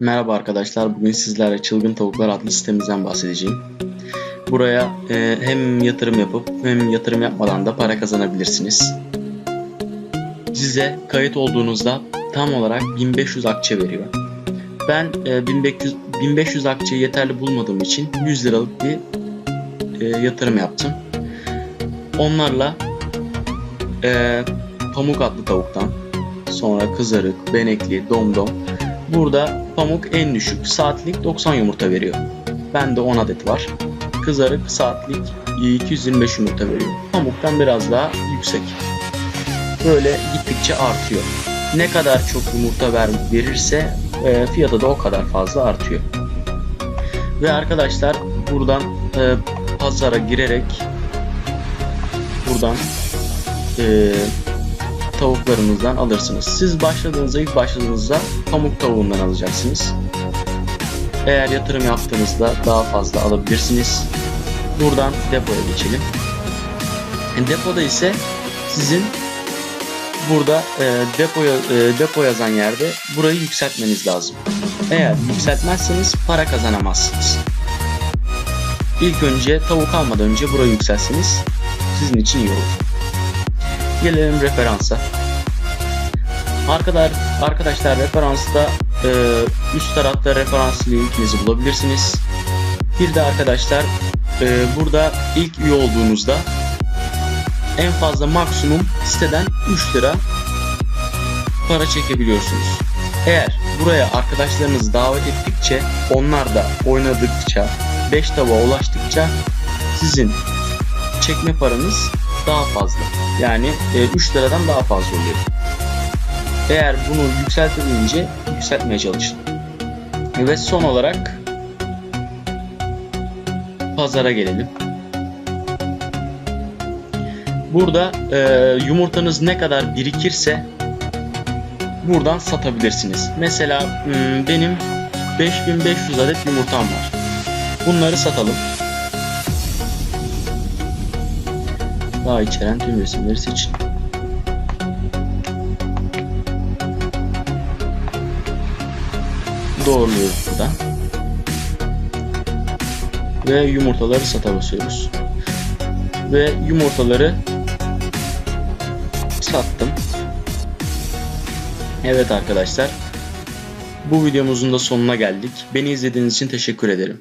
Merhaba arkadaşlar. Bugün sizlerle Çılgın Tavuklar adlı sitemizden bahsedeceğim. Buraya e, hem yatırım yapıp hem yatırım yapmadan da para kazanabilirsiniz. Size kayıt olduğunuzda tam olarak 1500 akçe veriyor. Ben e, 1500, 1500 akçeyi yeterli bulmadığım için 100 liralık bir e, yatırım yaptım. Onlarla e, pamuk adlı tavuktan, sonra kızarık, benekli, domdom. Burada pamuk en düşük saatlik 90 yumurta veriyor. Bende 10 adet var. Kızarık saatlik 225 yumurta veriyor. Pamuktan biraz daha yüksek. Böyle gittikçe artıyor. Ne kadar çok yumurta ver, verirse e, fiyatı da o kadar fazla artıyor. Ve arkadaşlar buradan e, pazara girerek buradan e, tavuklarınızdan alırsınız. Siz başladığınızda ilk başladığınızda pamuk tavuğundan alacaksınız. Eğer yatırım yaptığınızda daha fazla alabilirsiniz. Buradan depoya geçelim. Depoda ise sizin burada e, depoya e, depo yazan yerde burayı yükseltmeniz lazım. Eğer yükseltmezseniz para kazanamazsınız. İlk önce tavuk almadan önce burayı yükseltseniz sizin için iyi olur. Gelelim referansa. Arkadaşlar, arkadaşlar referansta e, üst tarafta referans linkinizi bulabilirsiniz. Bir de arkadaşlar e, burada ilk üye olduğunuzda en fazla maksimum siteden 3 lira para çekebiliyorsunuz. Eğer buraya arkadaşlarınızı davet ettikçe onlar da oynadıkça 5 tavuğa ulaştıkça sizin çekme paranız daha fazla. Yani e, 3 liradan daha fazla oluyor. Eğer bunu yükseltilince yükseltmeye çalışın. Ve son olarak pazara gelelim. Burada e, yumurtanız ne kadar birikirse buradan satabilirsiniz. Mesela hmm, benim 5500 adet yumurtam var. Bunları satalım. Daha içeren tüm resimleri seçin. Doğruluyoruz burada. Ve yumurtaları sata basıyoruz. Ve yumurtaları sattım. Evet arkadaşlar. Bu videomuzun da sonuna geldik. Beni izlediğiniz için teşekkür ederim.